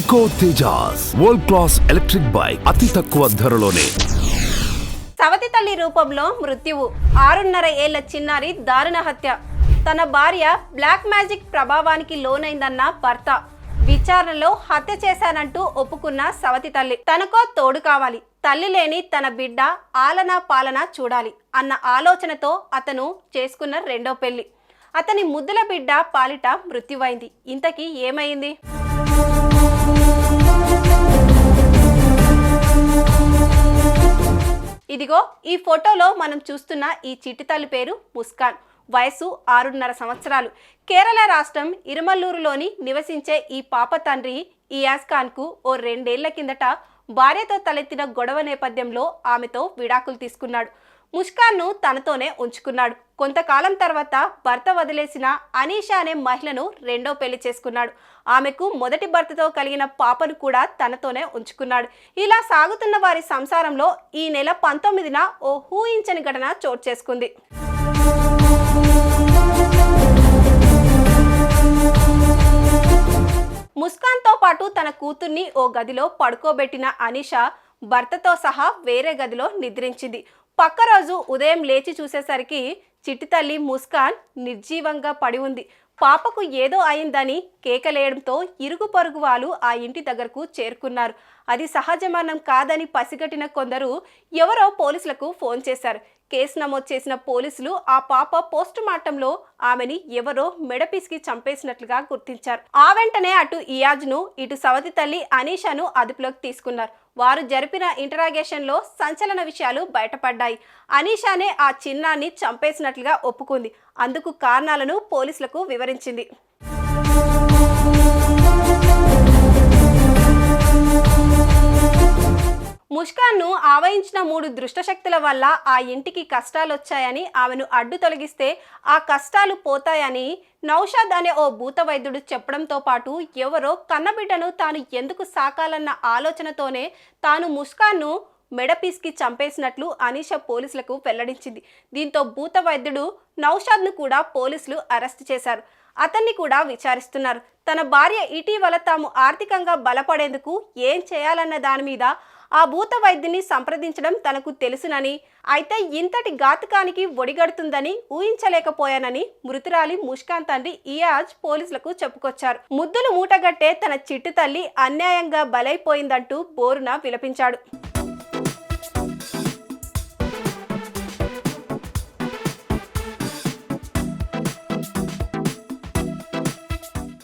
Eco Tejas world class electric bike అతి తక్కువ ధరలోనే. సవతి తల్లి రూపంలో మృత్యువు. ఆరున్నర ఏళ్ళ చిన్నారి దారుణ హత్య. తన భార్య బ్లాక్ మ్యాజిక్ ప్రభావానికి లోనైందన్న భర్త. విచారణలో హత్య చేశానంటూ ఒప్పుకున్న సవతి తల్లి. తనకో తోడు కావాలి. తల్లి లేని తన బిడ్డ ఆలనా పాలన చూడాలి అన్న ఆలోచనతో అతను చేసుకున్న రెండో పెళ్ళి. అతని ముద్దుల బిడ్డ పాలిట మృత్యువైంది. ఇంతకీ ఏమైంది? ఇదిగో ఈ ఫోటోలో మనం చూస్తున్న ఈ చిట్టి తల్లి పేరు ముస్కాన్. వయసు ఆరున్నర సంవత్సరాలు. కేరళ రాష్ట్రం ఇరుమల్లూరులోని నివసించే ఈ పాప తండ్రి ఇయాజ్ ఖాన్కు ఓ రెండేళ్ళ కిందట భార్యతో తలెత్తిన గొడవ నేపథ్యంలో ఆమెతో విడాకులు తీసుకున్నాడు. ముస్కాన్ను తనతోనే ఉంచుకున్నాడు. కొంతకాలం తర్వాత భర్త వదిలేసిన అనీషా అనే మహిళను రెండో పెళ్ళి చేసుకున్నాడు. ఆమెకు మొదటి భర్తతో కలిగిన పాపను కూడా తనతోనే ఉంచుకున్నాడు. ఇలా సాగుతున్న వారి సంసారంలో ఈ నెల పంతొమ్మిదిన ఓ ఊహించని ఘటన చోటు చేసుకుంది. ముస్కాన్తో పాటు తన కూతుర్ని ఓ గదిలో పడుకోబెట్టిన అనిషా భర్తతో సహా వేరే గదిలో నిద్రించింది. పక్క రోజు ఉదయం లేచి చూసేసరికి చిట్టి తల్లి ముస్కాన్ నిర్జీవంగా పడి ఉంది. పాపకు ఏదో అయిందని కేకలేయడంతో ఇరుగు పొరుగు వాళ్ళు ఆ ఇంటి దగ్గరకు చేరుకున్నారు. అది సహజ మరణం కాదని పసిగట్టిన కొందరు ఎవరో పోలీసులకు ఫోన్ చేశారు. కేసు నమోదు చేసిన పోలీసులు ఆ పాప పోస్ట్ మార్టంలో ఆమెని ఎవరో మెడపిసికి చంపేసినట్లుగా గుర్తించారు. ఆ వెంటనే అటు ఇయాజ్ను ఇటు సవతి తల్లి అనీషాను అదుపులోకి తీసుకున్నారు. వారు జరిపిన ఇంటరాగేషన్లో సంచలన విషయాలు బయటపడ్డాయి. అనీషానే ఆ చిన్నాన్ని చంపేసినట్లుగా ఒప్పుకుంది. అందుకు కారణాలను పోలీసులకు వివరించింది. ముష్కాన్ను ఆవహించిన మూడు దుష్టశక్తుల వల్ల ఆ ఇంటికి కష్టాలు వచ్చాయని ఆమెను అడ్డు తొలగిస్తే ఆ కష్టాలు పోతాయని నౌషాద్ అనే ఓ భూత వైద్యుడు చెప్పడంతో పాటు ఎవరో కన్నబిడ్డను తాను ఎందుకు సాకాలన్న ఆలోచనతోనే తాను ముష్కాన్ను మెడపీస్కి చంపేసినట్లు అనీష పోలీసులకు వెల్లడించింది. దీంతో భూత వైద్యుడు నౌషాద్ను కూడా పోలీసులు అరెస్ట్ చేశారు. అతన్ని కూడా విచారిస్తున్నారు. తన భార్య ఇటీవల తాము ఆర్థికంగా బలపడేందుకు ఏం చేయాలన్న దాని మీద ఆ భూత వైద్యుని సంప్రదించడం తనకు తెలుసునని అయితే ఇంతటి ఘాతకానికి ఒడిగడుతుందని ఊహించలేకపోయానని మృతురాలి ముష్కాన్ తండ్రి ఇయాజ్ పోలీసులకు చెప్పుకొచ్చారు. ముద్దులు మూటగట్టే తన చిట్టు తల్లి అన్యాయంగా బలైపోయిందంటూ బోరున విలపించాడు.